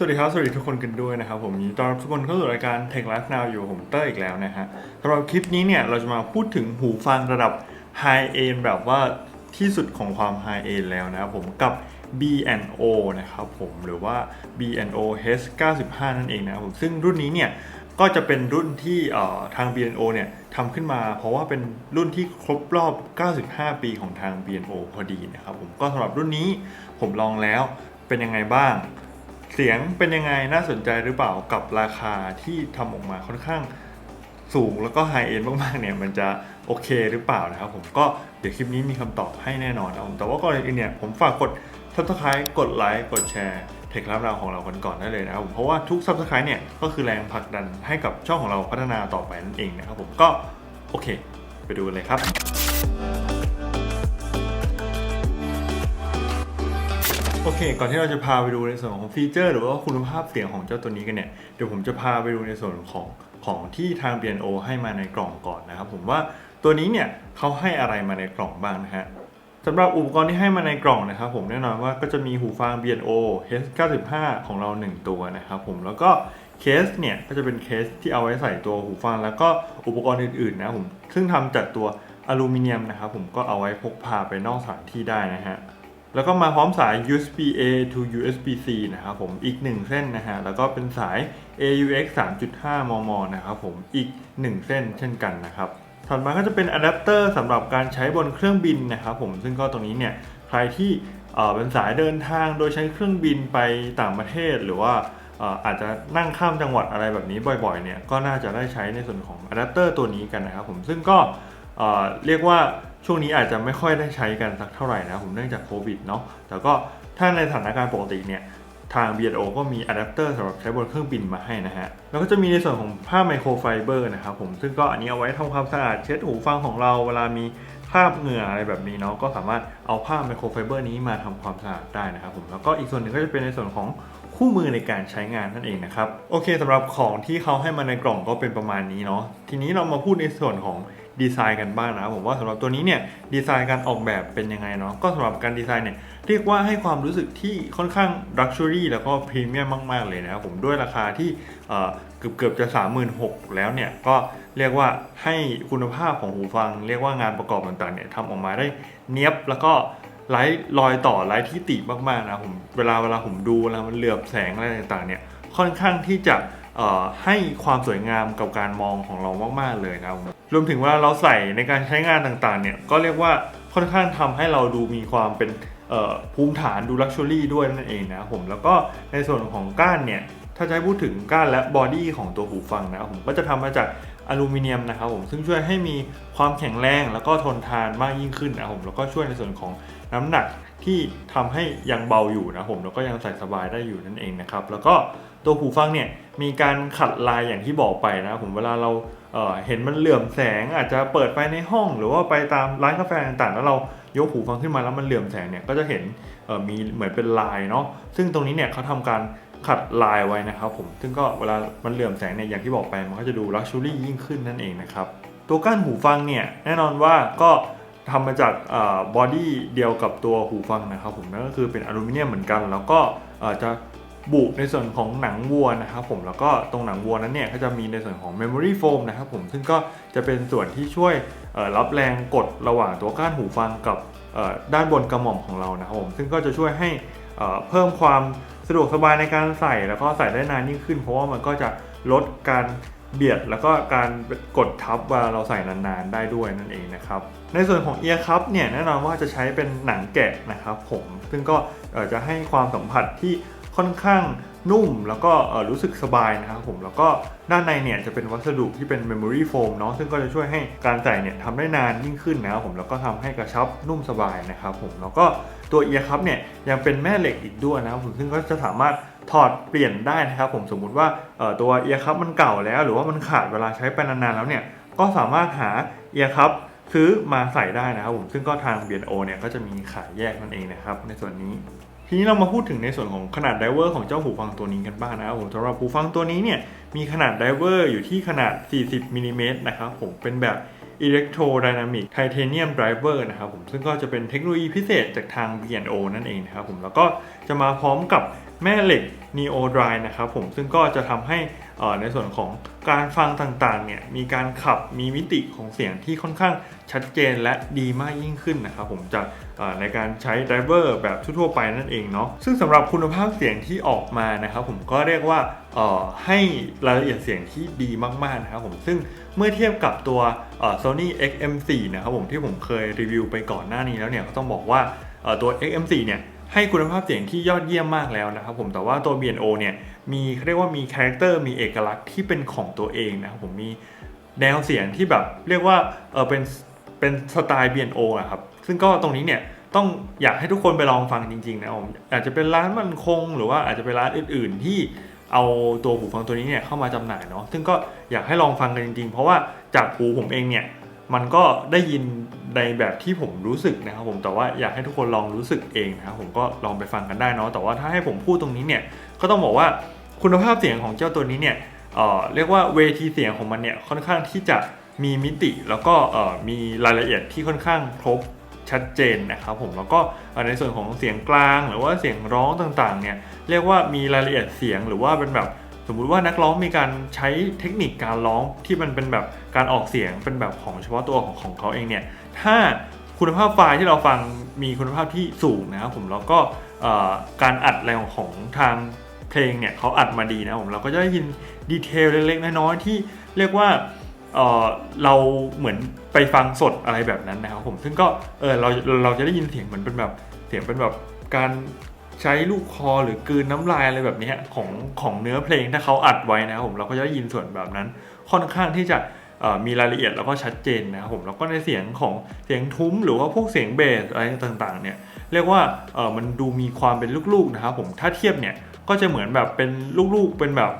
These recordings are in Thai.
สวัสดีครับ สวัสดีทุกคนกันด้วยนะครับ ผมยินดีต้อนรับทุกคนเข้าสู่รายการ Tech Life Now อยู่ผมเต้ยอีกแล้วนะฮะสำหรับคลิปนี้เนี่ยเราจะมาพูดถึงหูฟังระดับ High End แบบว่าที่สุดของความ High End แล้วนะครับผมกับ B&O นะครับผมหรือว่า B&O H95 นั่นเองนะครับผมซึ่งรุ่นนี้เนี่ยก็จะเป็นรุ่นที่ทาง B&O เนี่ยทำขึ้นมา เพราะว่าเป็นรุ่นที่ครบรอบ 95 ปีของทาง B&O พอดีนะครับผมก็สำหรับรุ่นนี้ผมลองแล้วเป็นยังไงบ้าง เสียงเป็นยังไงน่าสนใจหรือเปล่ากับราคาที่ทำออกมาค่อนข้างสูงแล้วก็ไฮเอ็นมากๆเนี่ยมันจะโอเคหรือเปล่านะครับผมก็เดี๋ยวคลิปนี้มีคำตอบให้แน่นอนนะครับผมแต่ว่าก่อนอื่นเนี่ยผมฝากกด subscribe กดไลค์กดแชร์เทคลับเราของเรากันก่อนได้เลยนะครับผมเพราะว่าทุก subscribe เนี่ยก็คือแรงผลักดันให้กับช่องของเราพัฒนาต่อไปนั่นเองนะครับผมก็โอเค ไปดูกันเลยครับ โอเค ก่อนที่เราจะพาไปดูในส่วนของฟีเจอร์ หรือว่าคุณภาพเสียงของเจ้าตัวนี้กันเนี่ย เดี๋ยวผมจะพาไปดูในส่วนของของที่ทาง B&O ให้มาในกล่องก่อนนะครับ ผมว่าตัวนี้เนี่ยเขาให้อะไรมาในกล่องบ้างนะฮะสำหรับอุปกรณ์ที่ให้มาในกล่องนะครับ ผมแน่นอนว่าก็จะมีหูฟัง B&O H95 ของเรา 1 ตัวนะครับผมแล้วก็เคสเนี่ยก็จะเป็นเคสที่เอาไว้ใส่ตัวหูฟัง แล้วก็อุปกรณ์อื่นๆนะผมซึ่งทำจากตัวอลูมิเนียมนะครับผมก็เอาไว้พกพาไปนอกสถานที่ได้นะฮะ แล้วก็มาพร้อมสาย USB A to USB C นะครับผมอีก 1 เส้นนะฮะ แล้วก็เป็นสาย AUX 3.5 มม นะครับผมอีก 1 เส้นเช่นกันนะครับ ถัดมาก็จะเป็นอะแดปเตอร์สำหรับการใช้บนเครื่องบินนะครับผมซึ่งก็ตรงนี้เนี่ยใครที่เป็นสายเดินทางโดยใช้เครื่องบินไปต่างประเทศหรือว่าอาจจะนั่งข้ามจังหวัดอะไรแบบนี้บ่อยๆเนี่ยก็น่าจะได้ใช้ในส่วนของอะแดปเตอร์ตัวนี้กันนะครับผมซึ่งก็เรียกว่า ช่วงนี้อาจจะไม่ค่อยได้ใช้กันสักเท่าไหร่นะผมเนื่องจากโควิดเนาะแต่ก็ถ้าในสถานการณ์ปกติเนี่ยทาง B&O ก็มีอะแดปเตอร์สำหรับใช้บนเครื่องบินมาให้นะฮะ แล้วก็จะมีในส่วนของผ้าไมโครไฟเบอร์นะครับผม ซึ่งก็อันนี้เอาไว้ทำความสะอาดเช็ดหูฟังของเราเวลามีคราบเหงื่ออะไรแบบนี้เนาะ ก็สามารถเอาผ้าไมโครไฟเบอร์นี้มาทำความสะอาดได้นะครับผม แล้วก็อีกส่วนหนึ่งก็จะเป็นในส่วนของคู่มือในการใช้งานนั่นเองนะครับ โอเคสำหรับของที่เขาให้มาในกล่องก็เป็นประมาณนี้เนาะ ทีนี้เรามาพูดในส่วนของ ดีไซน์กันบ้างนะผมว่าสำหรับตัวนี้เนี่ยดีไซน์การออกแบบเป็นยังไงเนาะก็สำหรับการดีไซน์เนี่ยเรียกว่าให้ความรู้สึกที่ค่อนข้างลักชัวรี่แล้วก็พรีเมียมมาก ๆ เลยนะครับผมด้วยราคาที่เอ่อเกือบเกือบจะ 36,000 แล้วเนี่ยก็เรียกว่าให้คุณภาพของหูฟัง เรียกว่างานประกอบต่างๆเนี่ยทำออกมาได้เนี้ยบแล้วก็ไร้รอยต่อไร้ที่ติมากๆนะผมเวลาเวลาผมดูเวลามันเหลือบแสงอะไรต่างๆเนี่ยค่อนข้างที่จะ ให้ความสวยงามกับการมองของเรามาก ๆ เลยนะครับ รวมถึงวลาเราใส่ในการใช้งานต่างๆ เนี่ย ก็เรียกว่าค่อนข้างทำให้เราดูมีความเป็นภูมิฐานดูลักชัวรี่ด้วยนั่นเองนะผม แล้วก็ในส่วนของก้านเนี่ย ถ้าจะให้พูดถึงก้านและบอดี้ของตัวหูฟังนะผมก็จะทำมาจากอลูมิเนียมนะครับผมซึ่งช่วยให้มีความแข็งแรงแล้วก็ทนทานมากยิ่งขึ้นนะผมแล้วก็ช่วยในส่วนของน้ำหนักที่ทำให้ยังเบาอยู่นะผมแล้วก็ยังใส่สบายได้อยู่นั่นเองนะครับแล้วก็ ตัวหูฟังเนี่ยมีการขัดลายอย่างที่บอกไปนะผมเวลาเราเเห็นมันเหลื่อมแสงอาจจะเปิดไฟในห้อง หรือว่าไปตามร้านกาแฟต่างๆ แล้วเรายกหูฟังขึ้นมาแล้วมันเหลื่อมแสงเนี่ยก็จะเห็นมีเหมือนเป็นลายเนาะซึ่งตรงนี้เนี่ยเขาทำการขัดลายไว้นะครับผมซึ่งก็เวลามันเหลื่อมแสงเนี่ยอย่างที่บอกไปมันก็จะดูลักชัวรี่ยิ่งขึ้นนั่นเองนะครับตัวก้านหูฟังเนี่ยแน่นอนว่าก็ทำมาจากบอดี้เดียวกับตัวหูฟังนะครับผมนั่นก็คือเป็นอลูมิเนียมเหมือนกัน แล้วก็จะ บุในส่วนของหนังวัวนะครับผมแล้วก็ตรงหนังวัวนั้นเนี่ยก็จะมีในส่วนของ Memory Foam นะครับผมซึ่งก็จะเป็นส่วนที่ช่วยรับแรงกดระหว่างตัวก้านหูฟังกับด้านบนกระหม่อมของเรานะครับผมซึ่งก็จะช่วยให้เพิ่มความสะดวกสบายในการใส่แล้วก็ใส่ได้นานยิ่งขึ้น เพราะว่ามันก็จะลดการเบียดแล้วก็การกดทับเวลาเราใส่นานๆได้ด้วยนั่นเองนะครับในส่วนของเอียร์คัพเนี่ยแน่นอนว่าจะใช้เป็นหนังแกะนะครับผมซึ่งก็จะให้ความสัมผัสที่ ค่อนข้างนุ่มแล้วก็รู้สึกสบายนะครับผมแล้วก็ด้านในเนี่ยจะเป็นวัสดุที่เป็น memory foam เนาะซึ่งก็จะช่วยให้การใส่เนี่ยทำได้นานยิ่งขึ้นนะครับผมแล้วก็ทำให้กระชับนุ่มสบายนะครับผมแล้วก็ตัวเอียร์คัพเนี่ยยังเป็นแม่เหล็กอีกด้วยนะครับผมซึ่งก็จะสามารถถอดเปลี่ยนได้นะครับผมสมมุติว่าตัวเอียร์คัพมันเก่าแล้ว หรือว่ามันขาดเวลาใช้ไปนานๆแล้วเนี่ยก็สามารถหาเอียร์คัพซื้อมาใส่ได้นะครับผมซึ่งก็ทาง B&O เนี่ยก็จะมีขายแยกนั่นเองนะครับในส่วนนี้ ทีนี้เรามาพูดถึงในส่วนของขนาดไดเวอร์ของเจ้าหูฟังตัวนี้กันบ้างนะครับผมสำหรับหูฟังตัวนี้เนี่ยมีขนาดไดเวอร์อยู่ที่ขนาด 40มิลลิเมตรนะครับผมเป็นแบบ Electrodynamic Titanium Driver นะครับผมซึ่งก็จะเป็นเทคโนโลยีพิเศษจากทาง B&O นั่นเองนะครับผมแล้วก็จะมาพร้อมกับ แม่เหล็ก Neo Drive นะครับผมซึ่งก็จะทำให้ในส่วนของการฟังต่างๆเนี่ยมีการขับมีมิติของเสียงที่ค่อนข้างชัดเจนและดีมากยิ่งขึ้นนะครับผมจากในการใช้ไดรเวอร์แบบทั่วๆไปนั่นเองเนาะซึ่งสำหรับคุณภาพเสียงที่ออกมานะครับผมก็เรียกว่าให้รายละเอียดเสียงที่ดีมากๆนะครับผมซึ่งเมื่อเทียบกับตัว Sony XM4 นะครับผมที่ผมเคยรีวิวไปก่อนหน้านี้แล้วเนี่ยก็ต้องบอกว่าตัว XM4 เนี่ย ให้คุณภาพเสียงที่ยอดเยี่ยมมากแล้วนะครับผมแต่ว่าตัว BNO เนี่ยมีเรียกว่ามีคาแรคเตอร์มีเอกลักษณ์ที่เป็นของตัวเองนะครับผมมีแนวเสียงที่แบบเรียกว่าเออเป็นเป็นสไตล์ BNO อะครับซึ่งก็ตรงนี้เนี่ยต้องอยากให้ทุกคนไปลองฟังจริงๆนะผมอาจจะเป็นร้านมันคง หรือว่าอาจจะเป็นร้านอื่น ๆ ที่เอาตัวหูฟังตัวนี้เนี่ยเข้ามาจำหน่ายเนาะซึ่งก็อยากให้ลองฟังกันจริงๆ เพราะว่าจากหูผมเองเนี่ย มันก็ได้ยินในแบบที่ผมรู้สึกนะครับผมแต่ว่าอยากให้ทุกคนลองรู้สึกเองนะครับผมก็ลองไปฟังกันได้เนาะแต่ว่าถ้าให้ผมพูดตรงนี้เนี่ยก็ต้องบอกว่าคุณภาพเสียงของเจ้าตัวนี้เนี่ยเเรียกว่าเวทีเสียงของมันเนี่ยค่อนข้างที่จะมีมิติแล้วก็มีรายละเอียดที่ค่อนข้างครบชัดเจนนะครับผมแล้วก็ในส่วนของเสียงกลางหรือว่าเสียงร้องต่างๆเนี่ยเรียกว่ามีรายละเอียดเสียงหรือว่าเป็นแบบ สมมุติว่านักร้องมีการใช้เทคนิคการร้องที่มันเป็นแบบการออกเสียงเป็นแบบของเฉพาะตัวของของเขาเองเนี่ยถ้าคุณภาพไฟล์ที่เราฟังมีคุณภาพที่สูงนะครับผมแล้วก็การอัดอะไรของของทางเพลงเนี่ยเขาอัดมาดีนะผมเราก็จะได้ยินดีเทลเล็กๆน้อยๆที่เรียกว่าเเราเหมือนไปฟังสดอะไรแบบนั้นนะครับผมซึ่งก็เออเราเราจะได้ยินเสียงเหมือนเป็นแบบเสียงเป็นแบบการ ใช้ลูกคอหรือกืนน้ำลายอะไรแบบนี้ของของเนื้อเพลงถ้าเขาอัดไว้นะครับผมเราก็จะได้ยินส่วนแบบนั้น ค่อนข้างที่จะมีรายละเอียดแล้วก็ชัดเจนนะครับผมแล้วก็ในเสียงของเสียงทุ้มหรือว่าพวกเสียงเบสอะไรต่างๆเนี่ยเรียกว่ามันดูมีความเป็นลูกๆนะครับผมถ้าเทียบเนี่ยก็จะเหมือนแบบเป็นลูกๆเป็นแบบ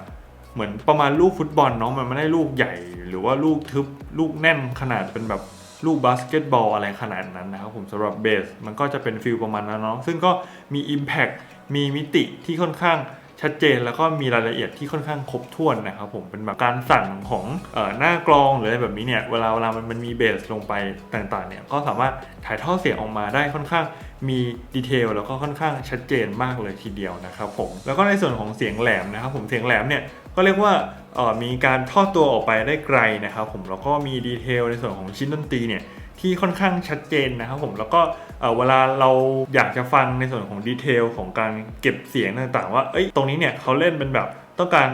เหมือนประมาณลูกฟุตบอลเนาะมันไม่ได้ลูกใหญ่ หรือว่าลูกทึบลูกแน่นขนาดเป็นแบบ ลูกบาสเกตบอลอะไรขนาดนั้นนะครับผมสำหรับเบสมันก็จะเป็นฟิลประมาณนั้นเนาะซึ่งก็มี Impact มีมิติที่ค่อนข้างชัดเจนแล้วก็มีรายละเอียดที่ค่อนข้างครบถ้วนนะครับผมเป็นแบบการสั่นของออหน้ากลองหรืออะไรแบบนี้เนี่ยเวลาเวลามันมันมีเบสลงไปต่างๆเนี่ยก็สามารถถ่ายทอดเสียงออกมาได้ค่อนข้างมีดีเทลแล้วก็ค่อนข้างชัดเจนมากเลยทีเดียวนะครับผมแล้วก็ในส่วนของเสียงแหลมนะครับผมเสียงแหลมเนี่ย ก็เรียกว่ามีการทอดตัวออกไปได้ไกลนะครับผมแล้วก็มีดีเทลในส่วนของชิ้นดนตรีเนี่ยที่ค่อนข้างชัดเจนนะครับผมแล้วก็เวลาเราอยากจะฟังในส่วนของดีเทลของการเก็บเสียงต่างๆ ว่าเอ้ยตรงนี้เนี่ยเขาเล่นเป็นแบบต้องการ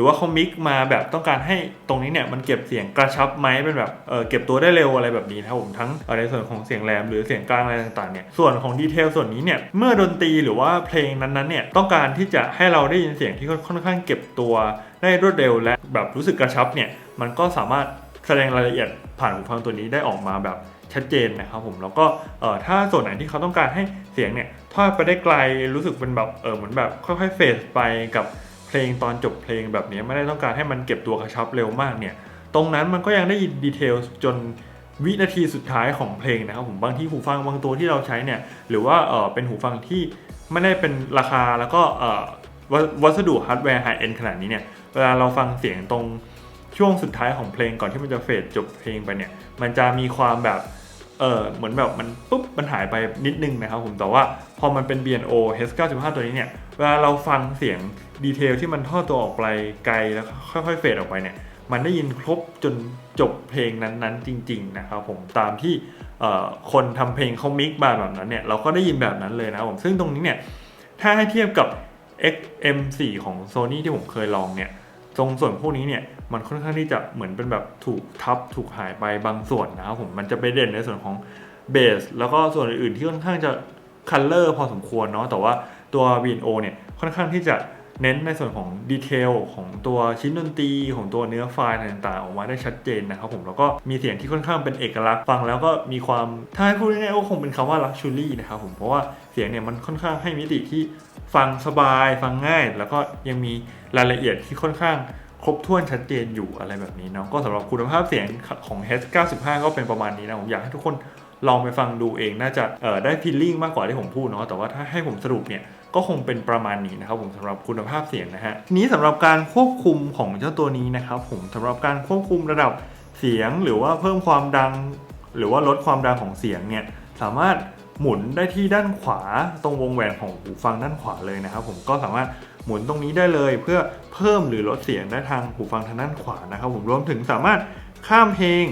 รือว่าเขามิกมาแบบต้องการให้ตรงนี้เนี่ยมันเก็บเสียงกระชับไหมเป็นแบบเออเก็บตัวได้เร็วอะไรแบบนี้นะครับผมทั้งอ่อในส่วนของเสียงแหลมหรือเสียงกลางอะไรต่างๆเนี่ยส่วนของดีเทลส่วนนี้เนี่ยเมื่อดนตรีหรือว่าเพลงนั้นๆเนี่ยต้องการที่จะให้เราได้ยินเสียงที่ค่อนข้างเก็บตัวได้รวดเร็วและแบบรู้สึกกระชับเนี่ยมันก็สามารถแสดงรายละเอียดผ่านหูฟังตัวนี้ได้ออกมาแบบชัดเจนนะครับผมแล้วก็เออถ้าส่วนไหนที่เขาต้องการให้เสียงเนี่ยทอดไปได้ไกลรู้สึกเป็นแบบเออเหมือนแบบค่อยๆเฟดไปกับ เพลงตอนจบเพลงแบบนี้ไม่ได้ต้องการให้มันเก็บตัวกระชับเร็วมากเนี่ย ตรงนั้นมันก็ยังได้ยินดีเทลจนวินาทีสุดท้ายของเพลงนะครับผมบางที่หูฟังบางตัวที่เราใช้เนี่ยหรือว่าเออเป็นหูฟังที่ไม่ได้เป็นราคาแล้วก็เออวัสดุฮาร์ดแวร์ไฮเอ็นขนาดนี้เนี่ยเวลาเราฟังเสียงตรงช่วงสุดท้ายของเพลงก่อนที่มันจะเฟดจบเพลงไปเนี่ย มันจะมีความแบบ เออเหมือนแบบมันปุ๊บมันหายไปนิดนึงนะครับผมแต่ว่าพอมันเป็น bno H95 ตัวนี้เนี่ยเวลาเราฟังเสียงดีเทลที่มันทอดตัวออกไปไกลแล้วค่อยๆเฟดออกไปเนี่ยมันได้ยินครบจนจบเพลงนั้นๆ จริง ๆ นะครับผมตามที่คนทำเพลงเขามิกมาแบบนั้นเนี่ยเราก็ได้ยินแบบนั้นเลยนะผมซึ่งตรงนี้เนี่ยถ้าให้เทียบกับ XM4 ของ Sony ที่ผมเคยลองเนี่ย ตรงส่วนพวกนี้เนี่ยมันค่อนข้างที่จะเหมือนเป็นแบบถูกทับถูกหายไปบางส่วนนะครับผมมันจะไปเด่นในส่วนของเบสแล้วก็ส่วนอื่นๆที่ค่อนข้างจะคัลเลอร์พอสมควรเนาะแต่ว่าตัว V&O เนี่ยค่อนข้างที่จะเน้นในส่วนของดีเทลของตัวชิ้นดนตรีของตัวเนื้อไฟล์ต่างๆ ออกมาได้ชัดเจนนะครับผมแล้วก็มีเสียงที่ค่อนข้างเป็นเอกลักษณ์ฟังแล้วก็มีความถ้าให้พูดง่ายๆก็คงเป็นคำว่า luxury นะครับผมเพราะว่าเสียงเนี่ยมันค่อนข้างให้มิติที่ฟังสบายฟังง่าย แล้วก็ยังมี รายละเอียดที่ค่อนข้างครบถ้วนชัดเจนอยู่อะไรแบบนี้เนาะก็สำหรับคุณภาพเสียงของ H95 ก็เป็นประมาณนี้นะผมอยากให้ทุกคนลองไปฟังดูเองน่าจะได้ฟีลลิ่งมากกว่าที่ผมพูดเนาะแต่ว่าถ้าให้ผมสรุปเนี่ยก็คงเป็นประมาณนี้นะครับผมสำหรับคุณภาพเสียงนะฮะทีนี้สำหรับการควบคุมของเจ้าตัวนี้นะครับผมสำหรับการควบคุมระดับเสียงหรือว่าเพิ่มความดัง หรือว่าลดความดังของเสียงเนี่ยสามารถหมุนได้ที่ด้านขวาตรงวงแหวนของหูฟังด้านขวาเลยนะครับผมก็สามารถ หมุนตรงนี้ได้เลย เพื่อเพิ่มหรือลดเสียงได้ทางหูฟังทางด้านขวานะครับผมรวมถึงสามารถข้ามเพลง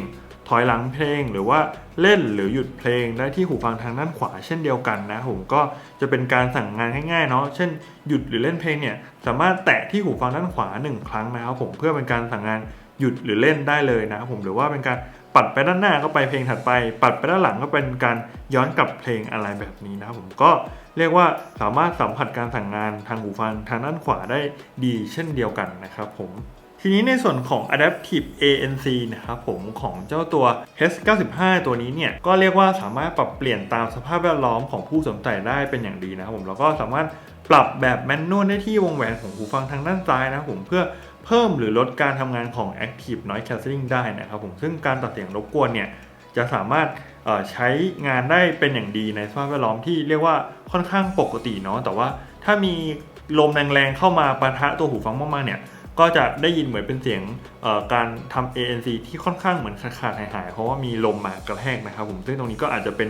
ถอยหลังเพลงหรือว่าเล่นหรือหยุดเพลงได้ที่หูฟังทางด้านขวาเช่นเดียวกันนะผมก็จะเป็นการสั่งงานง่ายๆเนาะเช่นหยุดหรือเล่นเพลงเนี่ยสามารถแตะที่หูฟังด้านขวาหนึ่งครั้งนะครับผมเพื่อเป็นการสั่งงานหยุดหรือเล่นได้เลยนะครับผมหรือว่าเป็นการปัดไปด้านหน้าก็ไปเพลงถัดไป ปัดไปด้านหลังก็เป็นการย้อนกลับเพลงอะไรแบบนี้นะครับผมก็ เรียกว่าสามารถสัมผัสการสั่งงานทางหูฟังทางด้านขวาได้ดีเช่นเดียวกันนะครับผมทีนี้ในส่วนของ Adaptive ANC นะครับผมของเจ้าตัว H95 ตัวนี้เนี่ย ก็เรียกว่าสามารถปรับเปลี่ยนตามสภาพแวดล้อมของผู้สวมใส่ได้เป็นอย่างดีนะครับผมแล้วก็สามารถปรับแบบแมนนวลได้ที่วงแหวนของหูฟังทางด้านซ้ายนะครับผมเพื่อเพิ่มหรือลดการทำงานของ Active Noise Cancelling ได้นะครับผมซึ่งการตัดเสียงรบกวนเนี่ย จะสามารถ ใช้งานได้เป็นอย่างดีในสภาพแวดล้อมที่เรียกว่าค่อนข้างปกติเนาะแต่ว่าถ้ามีลมแรงๆเข้ามาปะทะตัวหูฟังมากๆเนี่ยก็จะได้ยินเหมือนเป็นเสียงการทำ ANC ที่ค่อนข้างเหมือนขาดๆหายๆ เพราะว่ามีลมมากระแทกนะครับผมซึ่งตรงนี้ก็อาจจะเป็น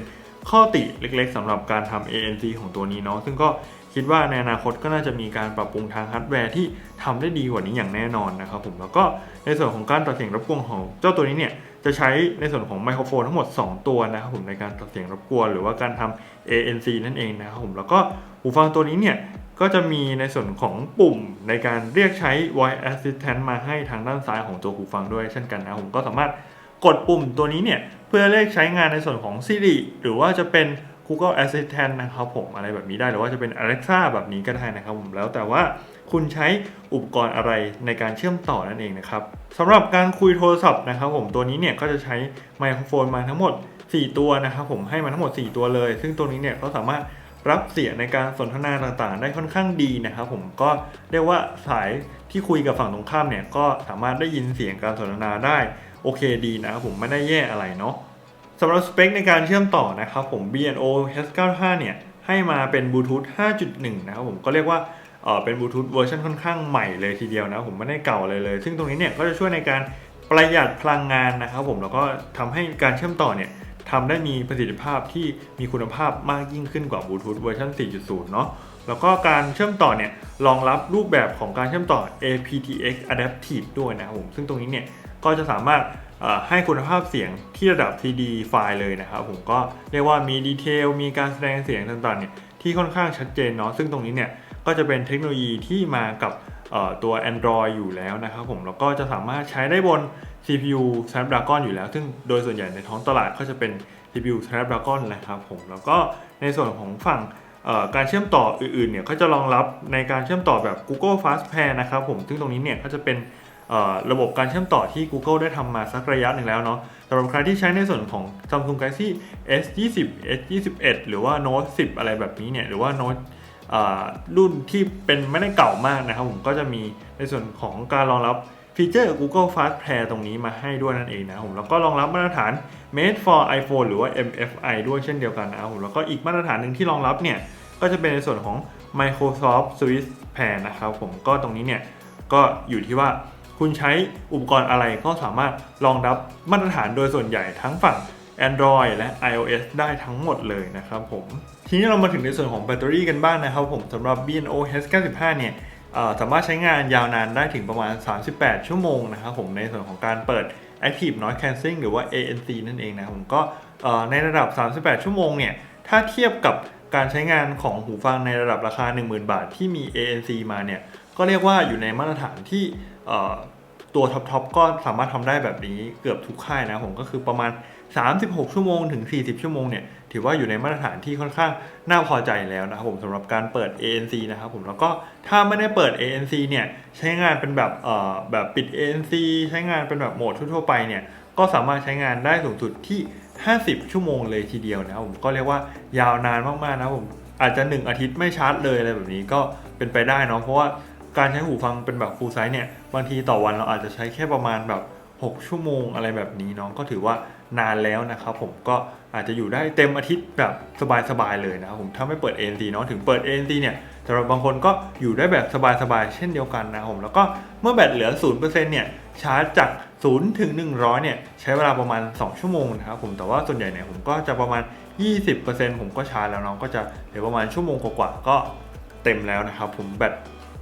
ข้อติเล็กๆสำหรับการทำ ANC ของตัวนี้เนาะซึ่งก็คิดว่าในอนาคตก็น่าจะมีการปรับปรุงทางฮาร์ดแวร์ที่ทำได้ดีกว่านี้อย่างแน่นอนนะครับผมแล้วก็ในส่วนของการตัดเสียงรบกวนของเจ้าตัวนี้เนี่ย จะใช้ในส่วนของไมโครโฟนทั้งหมด 2 ตัวนะครับผมในการตัดเสียงรบกวน หรือว่าการทำ ANC นั่นเองนะครับผมแล้วก็หูฟังตัวนี้เนี่ยก็จะมีในส่วนของปุ่มในการเรียกใช้ voice assistant มาให้ทางด้านซ้ายของตัวหูฟังด้วยเช่นกันนะผมก็สามารถกดปุ่มตัวนี้เนี่ยเพื่อเรียกใช้งานในส่วนของ Siri หรือว่าจะเป็น Google Assistant นะครับผมอะไรแบบนี้ได้หรือว่าจะเป็น Alexa แบบนี้ก็ได้นะครับผมแล้วแต่ว่า คุณใช้อุปกรณ์อะไรในการเชื่อมต่อนั่นเองนะครับสำหรับการคุยโทรศัพท์นะครับผมตัวนี้เนี่ยก็จะใช้ไมโครโฟนมาทั้งหมด 4 ตัวนะครับผมให้มาทั้งหมด 4 ตัวเลย ซึ่งตัวนี้เนี่ยก็สามารถรับเสียงในการสนทนาต่างๆ ได้ค่อนข้างดีนะครับผมก็เรียกว่าสายที่คุยกับฝั่งตรงข้ามเนี่ยก็สามารถได้ยินเสียงการสนทนาได้โอเคดีนะครับผมไม่ได้แย่อะไรเนาะสำหรับสเปคในการเชื่อมต่อนะครับผม BNO H95 เนี่ยให้มาเป็นบลูทูธ5.1 นะครับผมก็เรียกว่า เออเป็นบลูทูธเวอร์ชันค่อนข้างใหม่เลยทีเดียวนะผมไม่ได้เก่าเลยเลย ซึ่งตรงนี้เนี่ยก็จะช่วยในการประหยัดพลังงานนะครับผมแล้วก็ทำให้การเชื่อมต่อเนี่ยทำได้มีประสิทธิภาพที่มีคุณภาพมากยิ่งขึ้นกว่าบลูทูธเวอร์ชัน4.0 เนาะแล้วก็การเชื่อมต่อเนี่ยรองรับรูปแบบของการเชื่อมต่อ aptX Adaptive ด้วยนะครับผมซึ่งตรงนี้เนี่ยก็จะสามารถให้คุณภาพเสียงที่ระดับ CD ไฟล์เลยนะครับผมก็เรียกว่ามีดีเทลมีการแสดงเสียงต่างๆเนี่ยที่ค่อนข้างชัดเจนเนาะซึ่งตรงนี้เนี่ย ก็จะเป็นเทคโนโลยีที่มากับตัว Android อยู่แล้วนะครับผมแล้วก็จะสามารถใช้ได้บน CPU Snapdragon อยู่แล้ว ซึ่งโดยส่วนใหญ่ในท้องตลาดก็จะเป็น CPU Snapdragon นะครับผมแล้วก็ในส่วนของฝั่งการเชื่อมต่ออื่นๆเนี่ยก็จะรองรับในการเชื่อมต่อแบบ Google Fast Pair นะครับผมซึ่งตรงนี้เนี่ยก็จะเป็นระบบการเชื่อมต่อที่ Google ได้ทำมาสักระยะหนึ่งแล้วเนาะสำหรับใครที่ใช้ในส่วนของ Samsung Galaxy S20 S21 หรือว่า Note 10 อะไรแบบนี้เนี่ยหรือว่า Note รุ่นที่เป็นไม่ได้เก่ามากนะครับผมก็จะมีในส่วนของการรองรับฟีเจอร์ Google Fast Pair ตรงนี้มาให้ด้วยนั่นเองนะผมแล้วก็รองรับมาตรฐาน Made for iPhone หรือว่า MFI ด้วยเช่นเดียวกันนะครับผมแล้วก็อีกมาตรฐานหนึ่งที่รองรับเนี่ยก็จะเป็นในส่วนของ Microsoft Swiss Pair นะครับผมก็ตรงนี้เนี่ยก็อยู่ที่ว่าคุณใช้อุปกรณ์อะไรก็สามารถรองรับมาตรฐานโดยส่วนใหญ่ทั้งฝั่ง Android และ iOS ได้ทั้งหมดเลยนะครับผม ทีนี้เรามาถึงในส่วนของแบตเตอรี่กันบ้างนะครับผมสำหรับ B&O H95 เนี่ยสามารถใช้งานยาวนานได้ถึงประมาณ 38 ชั่วโมงนะครับผมในส่วนของการเปิด Active Noise Cancelling หรือว่า ANC นั่นเองนะผมก็ในระดับ 38 ชั่วโมงเนี่ยถ้าเทียบกับการใช้งานของหูฟังในระดับราคา 10,000 บาทที่มี ANC มาเนี่ยก็เรียกว่าอยู่ในมาตรฐานที่ตัวท็อปๆก็สามารถทำได้แบบนี้เกือบทุกค่ายนะผมก็คือประมาณ 36 ชั่วโมงถึง 40 ชั่วโมงเนี่ย ถือว่าอยู่ในมาตรฐานที่ค่อนข้างน่าพอใจแล้วนะครับผมสำหรับการเปิด ANC นะครับผมแล้วก็ถ้าไม่ได้เปิด ANC เนี่ยใช้งานเป็นแบบเอ่อแบบปิด ANC ใช้งานเป็นแบบโหมดทั่วๆไปเนี่ยก็สามารถใช้งานได้สูงสุดที่ 50 ชั่วโมงเลยทีเดียวนะครับผมก็เรียกว่ายาวนานมากๆนะครับผมอาจจะ 1 อาทิตย์ไม่ชาร์จเลยอะไรแบบนี้ก็เป็นไปได้เนาะเพราะว่าการใช้หูฟังเป็นแบบ full size เนี่ยบางทีต่อวันเราอาจจะใช้แค่ประมาณแบบ 6 ชั่วโมงอะไรแบบนี้น้องก็ถือว่านานแล้วนะครับผมก็อาจจะอยู่ได้เต็มอาทิตย์แบบสบายๆเลยนะครับผมถ้าไม่เปิด ANC เนาะถึงเปิด ANC เนี่ยสำหรับบางคนก็อยู่ได้แบบสบายๆเช่นเดียวกันนะครับผมแล้วก็เมื่อแบตเหลือ 0%เนี่ยชาร์จจาก 0 ถึง 100 เนี่ยใช้เวลาประมาณ 2 ชั่วโมงนะครับผมแต่ว่าส่วนใหญ่เนี่ยผมก็จะประมาณ 20%ผมก็ชาร์จแล้วเนาะก็จะเหลือประมาณชั่วโมงกว่าๆก็เต็มแล้วนะครับผมแบต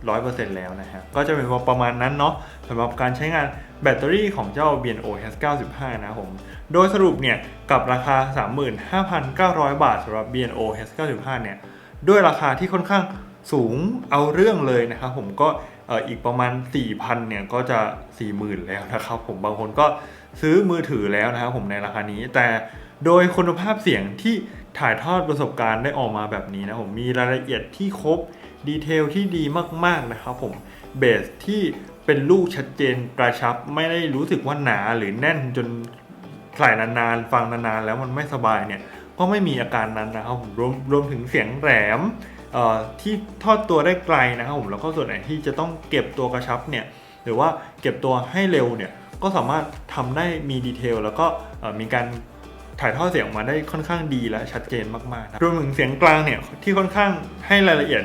100%แล้วนะฮะ ก็จะเป็นประมาณนั้นเนาะสำหรับการใช้งาน แบตเตอรี่ของเจ้า BNO H95 นะผมโดยสรุปเนี่ยกับราคา 35,900 บาทสำหรับ BNO H95 เนี่ยด้วยราคาที่ค่อนข้างสูงเอาเรื่องเลยนะครับผมก็อีกประมาณ 4,000เนี่ยก็จะ 40,000 แล้วนะครับผมบางคนก็ซื้อมือถือแล้วนะครับผมในราคานี้ แต่โดยคุณภาพเสียงที่ถ่ายทอดประสบการณ์ได้ออกมาแบบนี้นะผมมีรายละเอียดที่ครบดีเทลที่ดีมาก ๆ นะครับผมเบสที่ เป็นลูกชัดเจนกระชับไม่ได้รู้สึกว่าหนาหรือแน่นจนใส่นานๆ ฟังนานๆ แล้วมันไม่สบายเนี่ยก็ไม่มีอาการนั้นนะครับผมรวมรวมถึงเสียงแหลมเอ่อที่ทอดตัวได้ไกลนะครับผมแล้วก็ส่วนไหนที่จะต้องเก็บตัวกระชับเนี่ยหรือว่าเก็บตัวให้เร็วเนี่ยก็สามารถทำได้มีดีเทลแล้วก็มีการถ่ายทอดเสียงออกมาได้ค่อนข้างดีและชัดเจนมากๆนะรวมถึงเสียงกลางเนี่ยที่ค่อนข้างให้รายละเอียด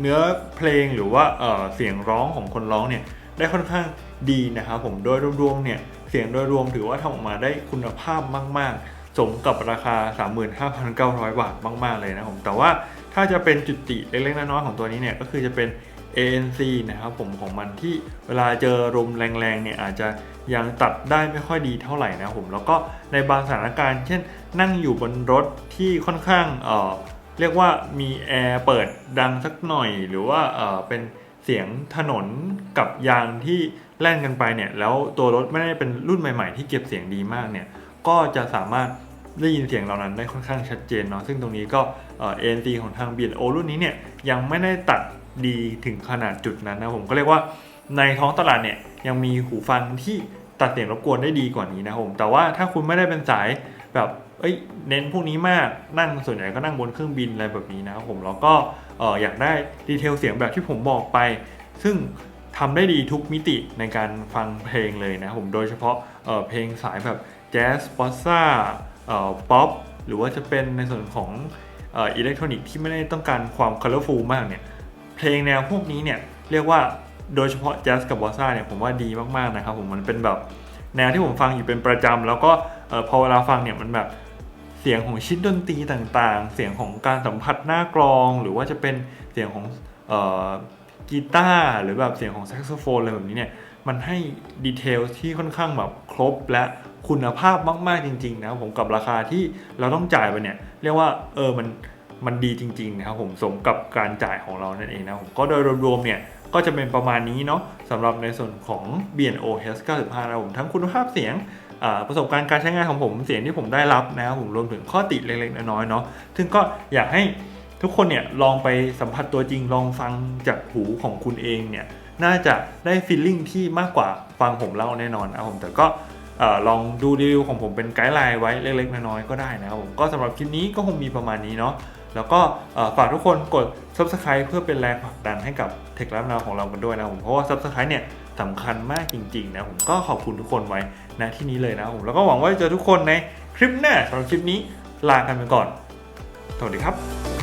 เนื้อเพลงหรือว่าเอ่อเสียงร้องของคนร้องเนี่ย ได้ค่อนข้างดีนะครับผมโดยรวมๆเนี่ยเสียงโดยรวมถือว่าทำออกมาได้คุณภาพมาก ๆ สมกับราคา 35,900 บาทมาก ๆ เลยนะผมแต่ว่าถ้าจะเป็นจุดติเล็กๆน้อยๆของตัวนี้เนี่ยก็คือจะเป็น ANC นะครับผมของมันที่เวลาเจอลมแรงๆเนี่ยอาจจะยังตัดได้ไม่ค่อยดีเท่าไหร่นะครับผมแล้วก็ในบางสถานการณ์ เช่นนั่งอยู่บนรถที่ค่อนข้างเอ่อเรียกว่ามีแอร์เปิดดังสักหน่อย หรือว่าเออเป็น เสียงถนนกับยางที่แล่นกันไปเนี่ยแล้วตัวรถไม่ได้เป็นรุ่นใหม่ ๆ ที่เก็บเสียงดีมากเนี่ยก็จะสามารถได้ยินเสียงเหล่านั้นได้ค่อนข้างชัดเจนเนาะซึ่งตรงนี้ก็เอ็นซีของทาง B&O รุ่นนี้เนี่ยยังไม่ได้ตัดดีถึงขนาดจุดนั้นนะผมก็เรียกว่าในท้องตลาดเนี่ยยังมีหูฟังที่ตัดเสียงรบกวนได้ดีกว่านี้นะผมแต่ว่าถ้าคุณไม่ได้เป็นสายแบบ เอ้ยเน้นพวกนี้มากนั่งส่วนใหญ่ก็นั่งบนเครื่องบินอะไรแบบนี้นะครับผมแล้วก็เอออยากได้ดีเทลเสียงแบบที่ผมบอกไป ซึ่งทำได้ดีทุกมิติในการฟังเพลงเลยนะผมโดยเฉพาะเเพลงสายแบบแจ๊สบอสซ่าป๊อปหรือว่าจะเป็นในส่วนของอิเล็กทรอนิกส์ที่ไม่ได้ต้องการความคัลเลอร์ฟูลมากเนี่ยเพลงแนวพวกนี้เนี่ยเรียกว่าโดยเฉพาะแจ๊สกับบอสซ่าเนี่ยผมว่าดีมากๆนะครับผมมันเป็นแบบแนวที่ผมฟังอยู่เป็นประจำแล้วก็อพอเวลาฟังเนี่ยมันแบบ เสียงของชิ้นดนตรีต่างๆ เสียงของการสัมผัสหน้ากลอง หรือว่าจะเป็นเสียงของออกีตาร์หรือแบบเสียงของแซกโซโฟนอะไรแบบนี้เนี่ยมันให้ดีเทลที่ค่อนข้างแบบครบและคุณภาพมากๆจริงๆนะครับผมกับราคาที่เราต้องจ่ายไปเนี่ยเรียกว่าเออมันมันดีจริงๆนะครับผมสมกับการจ่ายของเรานั่นเองนะผมก็โดยรวมๆเนี่ยก็จะเป็นประมาณนี้เนาะสำหรับในส่วนของ B&O H95 นะผมทั้งคุณภาพเสียง ประสบการณ์การใช้งานของผมเสียงที่ผมได้รับนะครับผมรวมถึงข้อติเล็กๆน้อยๆเนาะซึ่งก็อยากให้ทุกคนเนี่ยลองไปสัมผัสตัวจริงลองฟังจากหูของคุณเองเนี่ยน่าจะได้ฟีลลิ่งที่มากกว่าฟังผมเล่าแน่นอนนะครับผมแต่ก็ลองดูรีวิวของผมเป็นไกด์ไลน์ไว้เล็กๆน้อยๆก็ได้นะครับผมก็สำหรับคลิปนี้ก็คงมีประมาณนี้เนาะแล้วก็ฝากทุกคนกด subscribe เพื่อเป็นแรงผลักดันให้กับเทคลับนาของเรากันด้วยนะครับผมเพราะว่า subscribe เนี่ยสำคัญมากจริงๆนะผมก็ขอบคุณทุกคนไว้ ณที่นี้เลยนะครับผมแล้วก็หวังว่าจะเจอทุกคนในคลิปหน้าสำหรับคลิปนี้ลากันไปก่อน สวัสดีครับ